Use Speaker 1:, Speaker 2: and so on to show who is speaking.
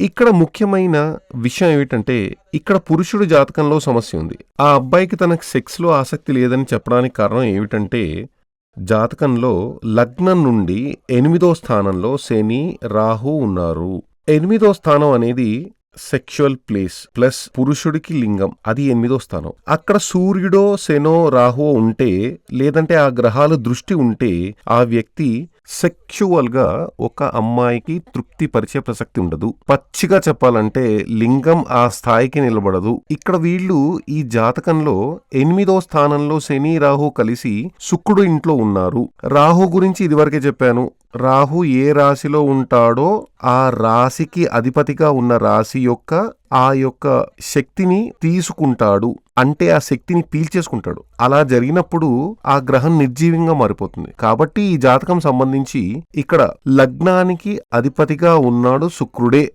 Speaker 1: ఇక్కడ ముఖ్యమైన విషయం ఏమిటంటే ఇక్కడ పురుషుడు జాతకంలో సమస్య ఉంది. ఆ అబ్బాయికి తనకు సెక్స్లో ఆసక్తి లేదని చెప్పడానికి కారణం ఏమిటంటే జాతకంలో లగ్నం నుండి ఎనిమిదో స్థానంలో శని రాహు ఉన్నారు. ఎనిమిదో స్థానం అనేది సెక్షువల్ ప్లేస్ ప్లస్ పురుషుడికి లింగం. అది ఎనిమిదో స్థానం. అక్కడ సూర్యుడో శనో రాహువో ఉంటే లేదంటే ఆ గ్రహాల దృష్టి ఉంటే ఆ వ్యక్తి సెక్షువల్గా ఒక అమ్మాయికి తృప్తి పరిచే ప్రసక్తి ఉండదు. పచ్చిగా చెప్పాలంటే లింగం ఆ స్థాయికి నిలబడదు. ఇక్కడ వీళ్ళు ఈ జాతకంలో ఎనిమిదో స్థానంలో శని రాహు కలిసి శుక్రుడు ఇంట్లో ఉన్నారు. రాహు గురించి ఇదివరకే చెప్పాను. రాహు ఏ రాశిలో ఉంటాడో ఆ రాశికి అధిపతిగా ఉన్న రాశి యొక్క ఆ యొక్క శక్తిని తీసుకుంటాడు. అంటే ఆ శక్తిని పీల్చేసుకుంటాడు. అలా జరిగినప్పుడు ఆ గ్రహం నిర్జీవంగా మారిపోతుంది. కాబట్టి ఈ జాతకం సంబంధించి ఇక్కడ లగ్నానికి అధిపతిగా ఉన్నాడు శుక్రుడే.